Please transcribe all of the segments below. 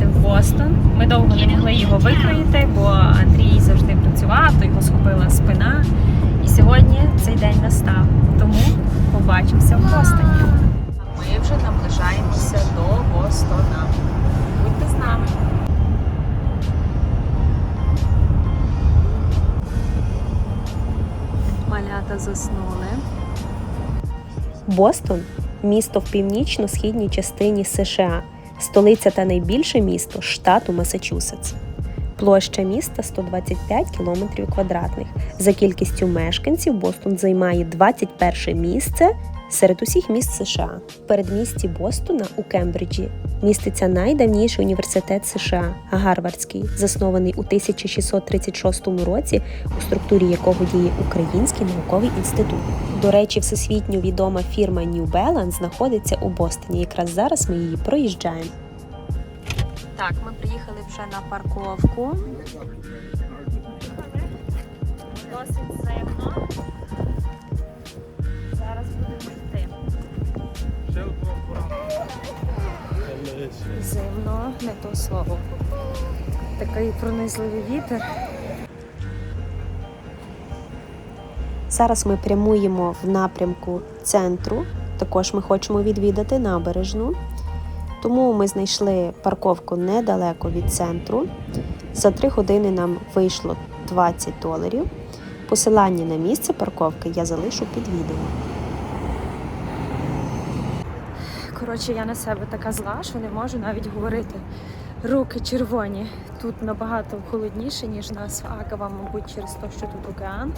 щоб поїхати в Бостон. Ми довго не могли його викроїти, бо Андрій завжди працював, то його схопила спина. І сьогодні цей день настав. Тому побачимося в Бостоні. Ми вже наближаємося до Бостона. Будьте з нами. Малята заснули. Бостон місто в північно-східній частині США, столиця та найбільше місто штату Масачусетс. Площа міста 125 км квадратних. За кількістю мешканців Бостон займає 21 місце серед усіх міст США. В передмісті Бостона у Кембриджі міститься найдавніший університет США Гарвардський, заснований у 1636 році, у структурі якого діє Український науковий інститут. До речі, всесвітньо відома фірма New Balance знаходиться у Бостоні. Якраз зараз ми її проїжджаємо. Так, ми приїхали вже на парковку. Досить зимно. Зараз будемо йти. Зимно, не то слово. Такий пронизливий вітер. Зараз ми прямуємо в напрямку центру. Також ми хочемо відвідати набережну. Тому ми знайшли парковку недалеко від центру. За 3 години нам вийшло 20 доларів. Посилання на місце парковки я залишу під відео. Коротше, я на себе така зла, що не можу навіть говорити. Руки червоні. Тут набагато холодніше, ніж нас в Акава, мабуть, через те, що тут океан.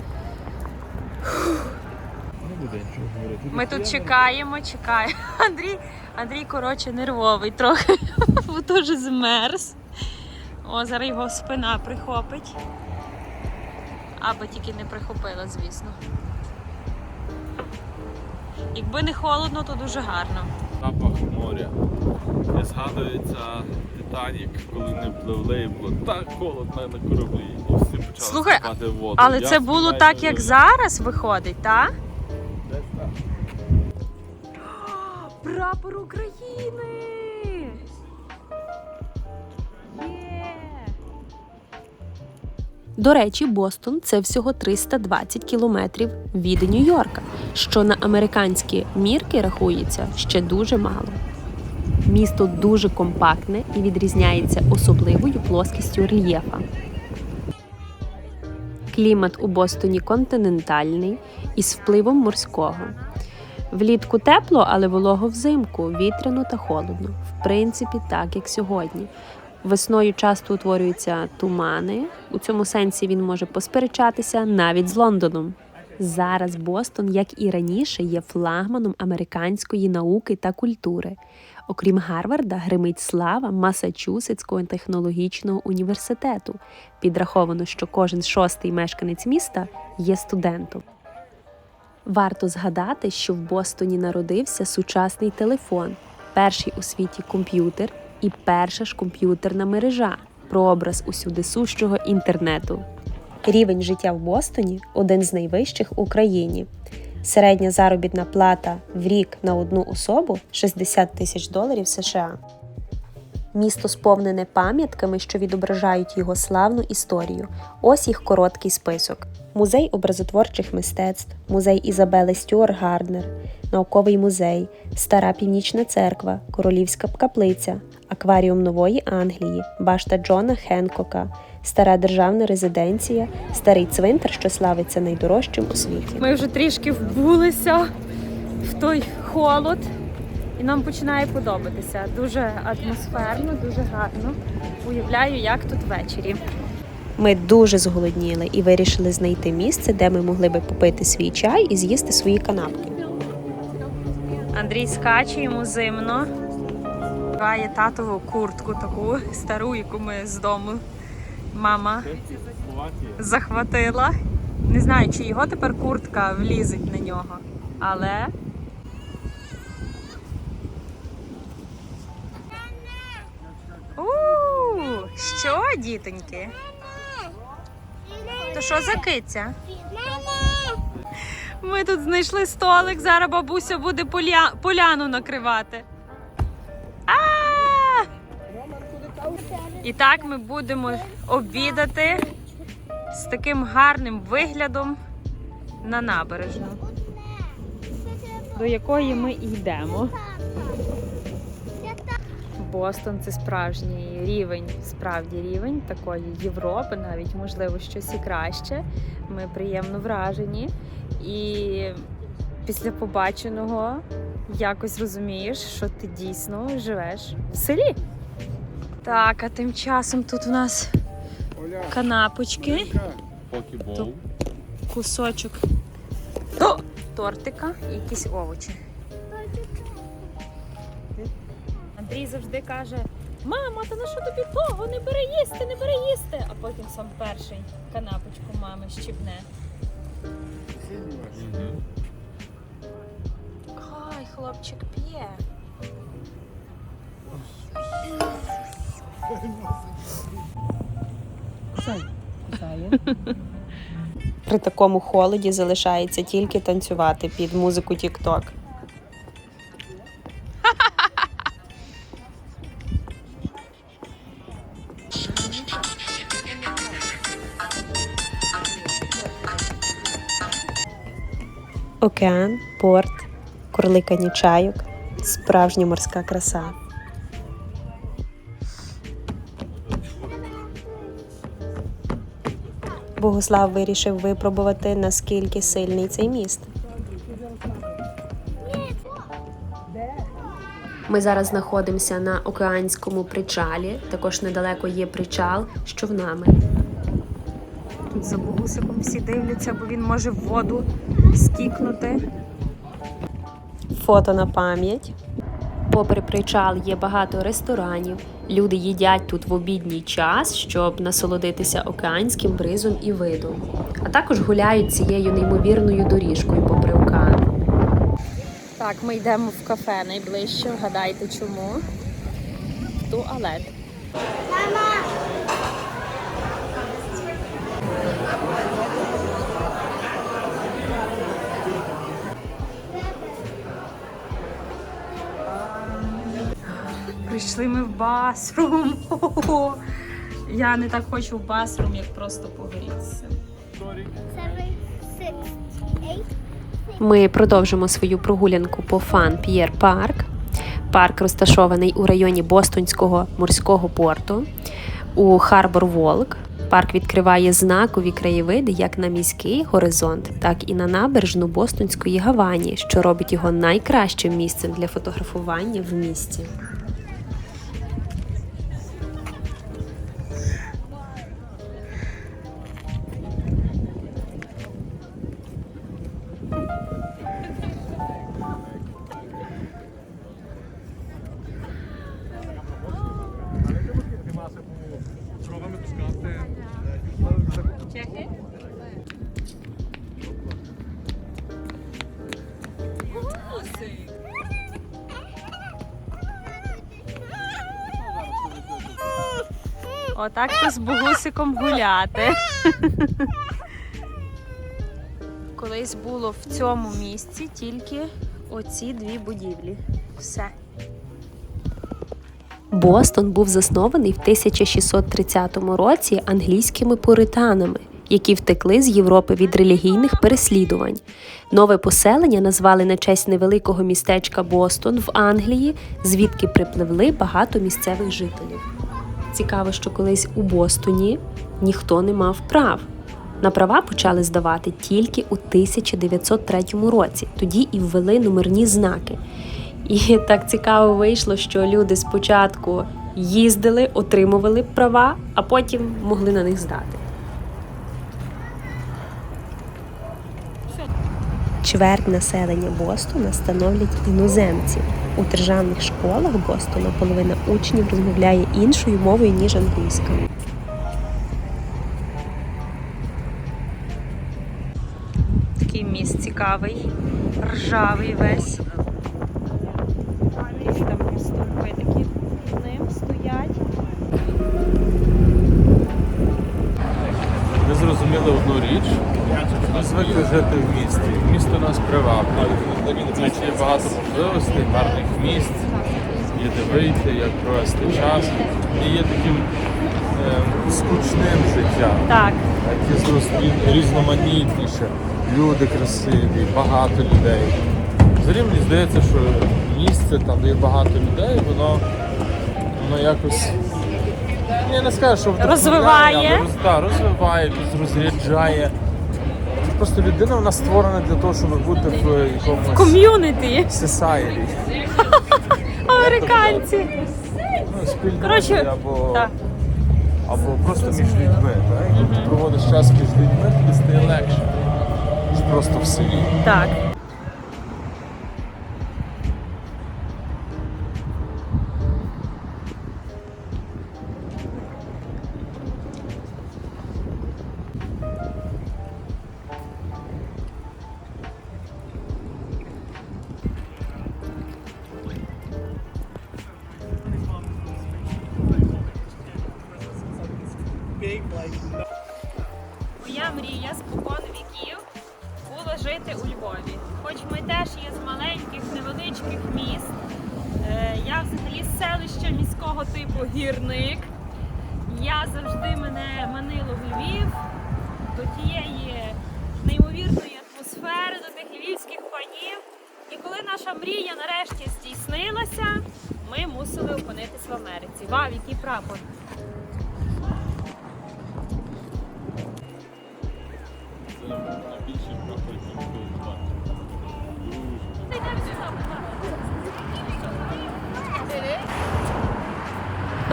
Ми тут чекаємо, чекаємо. Андрій, Андрій, коротше, нервовий трохи, бо дуже змерз. О, зараз його спина прихопить. Аби тільки не прихопила, звісно. Якби не холодно, то дуже гарно. Запах моря. І згадується Титанік, коли не пливли, і було так холодно на кораблі. І всі почали Слухай, спати в воду. Але Я це було так, як зараз виходить, так? Десь так. Прапор України! До речі, Бостон це всього 320 кілометрів від Нью-Йорка, що на американські мірки рахується ще дуже мало. Місто дуже компактне і відрізняється особливою плоскістю рельєфа. Клімат у Бостоні континентальний із впливом морського. Влітку тепло, але волого взимку, вітряно та холодно. В принципі, так як сьогодні. Весною часто утворюються тумани. У цьому сенсі він може посперечатися навіть з Лондоном. Зараз Бостон, як і раніше, є флагманом американської науки та культури. Окрім Гарварда, гримить слава Масачусетського технологічного університету. Підраховано, що кожен шостий мешканець міста є студентом. Варто згадати, що в Бостоні народився сучасний телефон, перший у світі комп'ютер і перша ж комп'ютерна мережа, прообраз усюди сущого інтернету. Рівень життя в Бостоні один з найвищих в Україні. Середня заробітна плата в рік на одну особу 60 тисяч доларів США. Місто сповнене пам'ятками, що відображають його славну історію. Ось їх короткий список: музей образотворчих мистецтв, музей Ізабели Стюар Гарднер, науковий музей, Стара Північна церква, Королівська каплиця, акваріум Нової Англії, башта Джона Хенкока, стара державна резиденція, старий цвинтар, що славиться найдорожчим у світі. Ми вже трішки вбулися в той холод, і нам починає подобатися. Дуже атмосферно, дуже гарно. Уявляю, як тут ввечері. Ми дуже зголодніли і вирішили знайти місце, де ми могли би попити свій чай і з'їсти свої канапки. Андрій скаче, йому зимно. Грає татову куртку таку стару, яку ми з дому мама захватила. Не знаю, чи його тепер куртка влізить на нього, але Що, дітоньки? То що за киця? Ми тут знайшли столик, зараз бабуся буде поля... поляну накривати. А! І так ми будемо обідати з таким гарним виглядом на набережну, до якої ми йдемо. Бостон це справжній рівень, справді рівень такої Європи, навіть можливо щось і краще. Ми приємно вражені. І після побаченого якось розумієш, що ти дійсно живеш в селі. Так, а тим часом тут у нас канапочки, Покібол. кусочок тортика і якісь овочі. Андрій завжди каже: Мама, та на що тобі того? Не бери їсти, не бери їсти. А потім сам перший канапочку мами щібне. Ой, хлопчик п'є. При такому холоді залишається тільки танцювати під музику TikTok. Океан, порт, корликані чайок, справжня морська краса. Богослав вирішив випробувати, наскільки сильний цей міст. Ми зараз знаходимося на океанському причалі. Також недалеко є причал з човнами. Тут за богусиком всі дивляться, бо він може в воду скікнути. Фото на пам'ять. Попри причал є багато ресторанів. Люди їдять тут в обідній час, щоб насолодитися океанським бризом і видом. А також гуляють цією неймовірною доріжкою попри океан. Так, ми йдемо в кафе найближче. Вгадайте чому? В туалет. Прийшли ми в басрум. Я не так хочу в басрум, як просто eight. Ми продовжимо свою прогулянку по Фан П'єр Парк. Парк розташований у районі Бостонського морського порту у Харбор Волк. Парк відкриває знакові краєвиди як на міський горизонт, так і на набережну Бостонської Гавані, що робить його найкращим місцем для фотографування в місті. Отак то з богусиком гуляти. Колись було в цьому місці тільки оці дві будівлі. Все. Бостон був заснований в 1630 році англійськими пуританами, які втекли з Європи від релігійних переслідувань. Нове поселення назвали на честь невеликого містечка Бостон в Англії, звідки припливли багато місцевих жителів. Цікаво, що колись у Бостоні ніхто не мав прав. На права почали здавати тільки у 1903 році. Тоді і ввели номерні знаки. І так цікаво вийшло, що люди спочатку їздили, отримували права, а потім могли на них здати. Чверть населення Бостона становлять іноземці. У державних школах Бостона половина учнів розмовляє іншою мовою, ніж англійська. Такий міст цікавий, ржавий весь. Там стовпи такі під ним стоять. Ми зрозуміли одну річ. Звикли жити в місті. Нас. В місті є багато можливостей, гарних місць, є де вийти, як провести час. І є таким е, скучним життям. Так. Яке різноманітніше, люди красиві, багато людей. Взагалі мені здається, що місце там, де є багато людей, воно, воно якось. Я не скажу, що Розвиває. але роз, да, розвиває, розряджає. Просто людина вона створена для того, щоб бути в якомусь Ком'юніті. society. Американці. Ну, спільноті або, да. або просто між людьми. Так? Якщо ти проводиш час між людьми, ти стає легше, ніж просто в селі. Так. Селища міського типу гірник. Я завжди мене манило в Львів до тієї неймовірної атмосфери, до тих львівських панів. І коли наша мрія нарешті здійснилася, ми мусили опинитись в Америці. Вау, який прапор!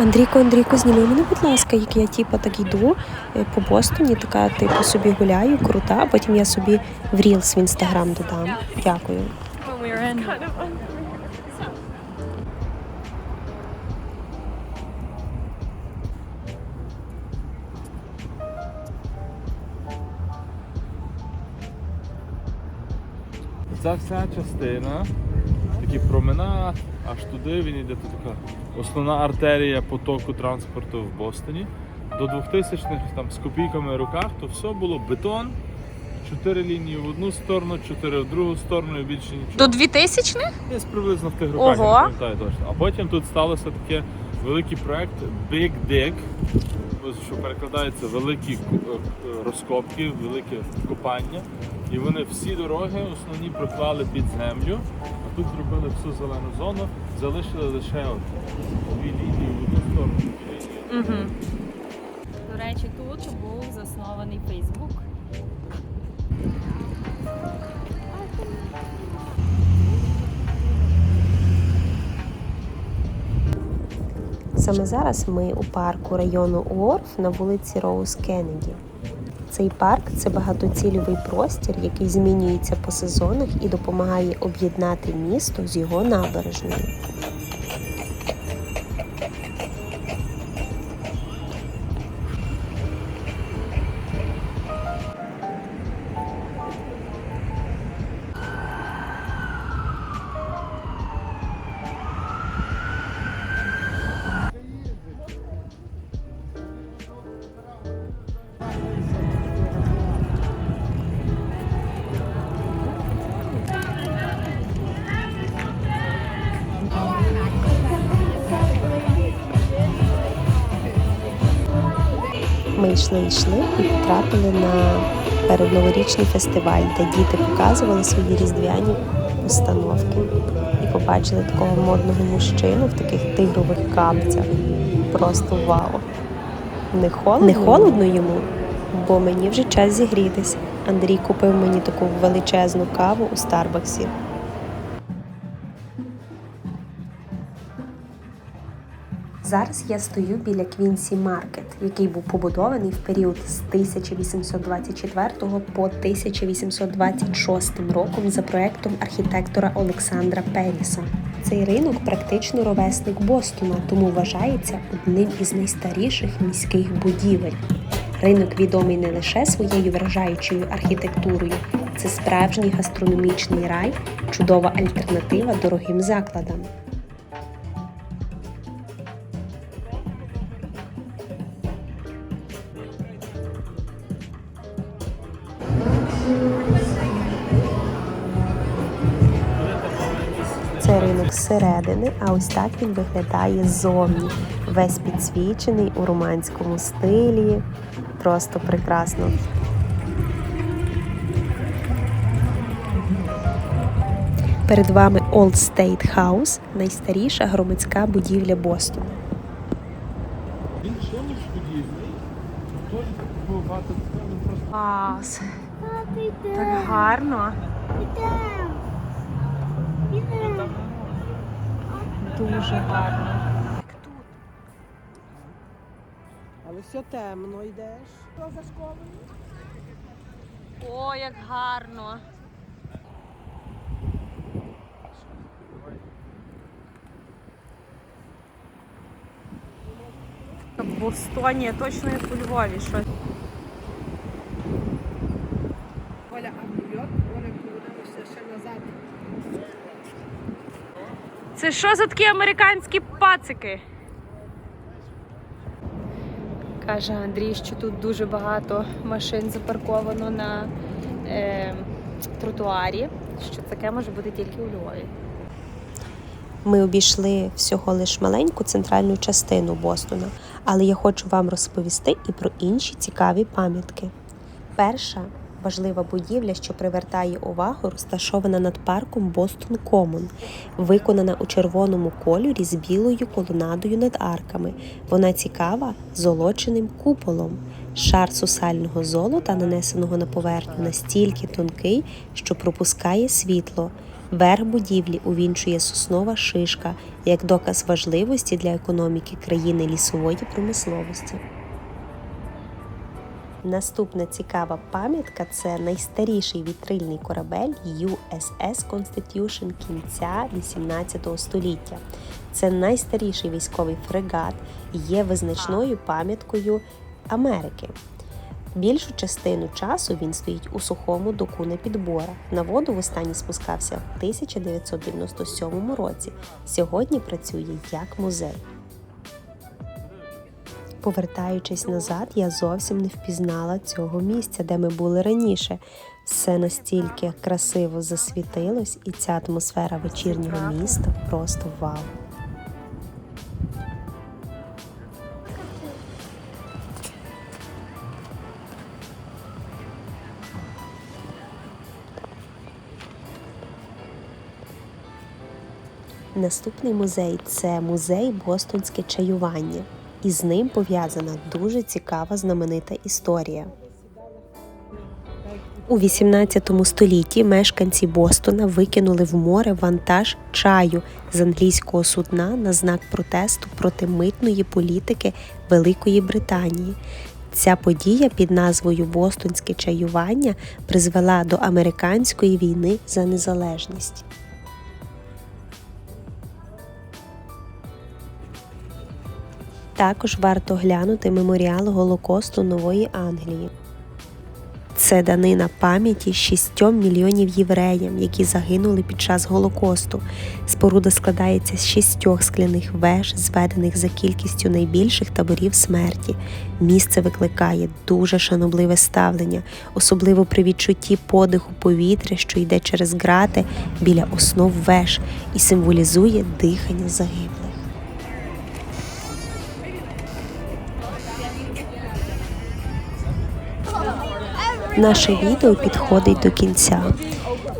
Андрійко, Андрійко, зніми мене, будь ласка, як я типу, так йду е, по Бостоні, така типу собі гуляю, крута, потім я собі в Reels в інстаграм додам. Дякую. Ця вся частина, такий променад, аж туди він йде тут така основна артерія потоку транспорту в Бостоні. До 2000-х там з копійками в руках, то все було бетон, чотири лінії в одну сторону, чотири в другу сторону і більше нічого. До 2000-х? Десь приблизно в тих роках, я не пам'ятаю точно. А потім тут сталося таке великий проект Big Dig, що перекладається великі е, розкопки, велике копання. І вони всі дороги основні проклали під землю, а тут зробили всю зелену зону, залишили лише дві лінії в одну сторону. Угу. До речі, тут був заснований Фейсбук. Саме зараз ми у парку району Уорф на вулиці Роуз Кеннеді. Цей парк це багатоцільовий простір, який змінюється по сезонах і допомагає об'єднати місто з його набережною. Ми йшли, йшли і потрапили на передноворічний фестиваль, де діти показували свої різдвяні установки. І побачили такого модного мужчину в таких тигрових капцях. Просто вау! Не холодно? Не холодно йому, бо мені вже час зігрітися. Андрій купив мені таку величезну каву у Старбаксі. Зараз я стою біля Квінсі Маркет, який був побудований в період з 1824 по 1826 роком за проектом архітектора Олександра Періса. Цей ринок практично ровесник Бостона, тому вважається одним із найстаріших міських будівель. Ринок відомий не лише своєю вражаючою архітектурою, це справжній гастрономічний рай, чудова альтернатива дорогим закладам. Це ринок зсередини, а ось так він виглядає ззовні. Весь підсвічений у романському стилі. Просто прекрасно. Перед вами Old State House, найстаріша громадська будівля Бостону. Він чимось подібний. Теж Клас. Так гарно. Йдемо. Дуже гарно. Але все темно йдеш. Що за школою? О, як гарно. В Бостоні точно як у Львові. Що Оля, а в Нью-Йорк вони повернулися ще назад. Це що за такі американські пацики? Каже Андрій, що тут дуже багато машин запарковано на е, тротуарі, що таке може бути тільки у Львові. Ми обійшли всього лиш маленьку центральну частину Бостона, але я хочу вам розповісти і про інші цікаві пам'ятки. Перша важлива будівля, що привертає увагу, розташована над парком Бостон Комон, виконана у червоному кольорі з білою колонадою над арками. Вона цікава золоченим куполом. Шар сусального золота, нанесеного на поверхню, настільки тонкий, що пропускає світло. Верх будівлі увінчує соснова шишка як доказ важливості для економіки країни лісової промисловості. Наступна цікава пам'ятка це найстаріший вітрильний корабель USS Constitution кінця 18 століття. Це найстаріший військовий фрегат і є визначною пам'яткою Америки. Більшу частину часу він стоїть у сухому доку на підборах. На воду востаннє спускався в 1997 році. Сьогодні працює як музей. Повертаючись назад, я зовсім не впізнала цього місця, де ми були раніше. Все настільки красиво засвітилось, і ця атмосфера вечірнього міста просто вау. Наступний музей це музей Бостонське чаювання. І з ним пов'язана дуже цікава знаменита історія. У 18 столітті мешканці Бостона викинули в море вантаж чаю з англійського судна на знак протесту проти митної політики Великої Британії. Ця подія під назвою Бостонське чаювання призвела до американської війни за незалежність. Також варто глянути меморіал Голокосту Нової Англії. Це данина пам'яті шістьом мільйонів євреям, які загинули під час Голокосту. Споруда складається з шістьох скляних веж, зведених за кількістю найбільших таборів смерті. Місце викликає дуже шанобливе ставлення, особливо при відчутті подиху повітря, що йде через грати біля основ веж і символізує дихання загиблих. Наше відео підходить до кінця.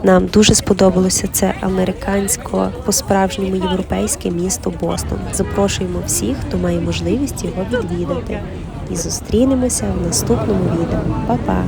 Нам дуже сподобалося це американсько, по-справжньому європейське місто Бостон. Запрошуємо всіх, хто має можливість його відвідати. І зустрінемося в наступному відео. Па-па!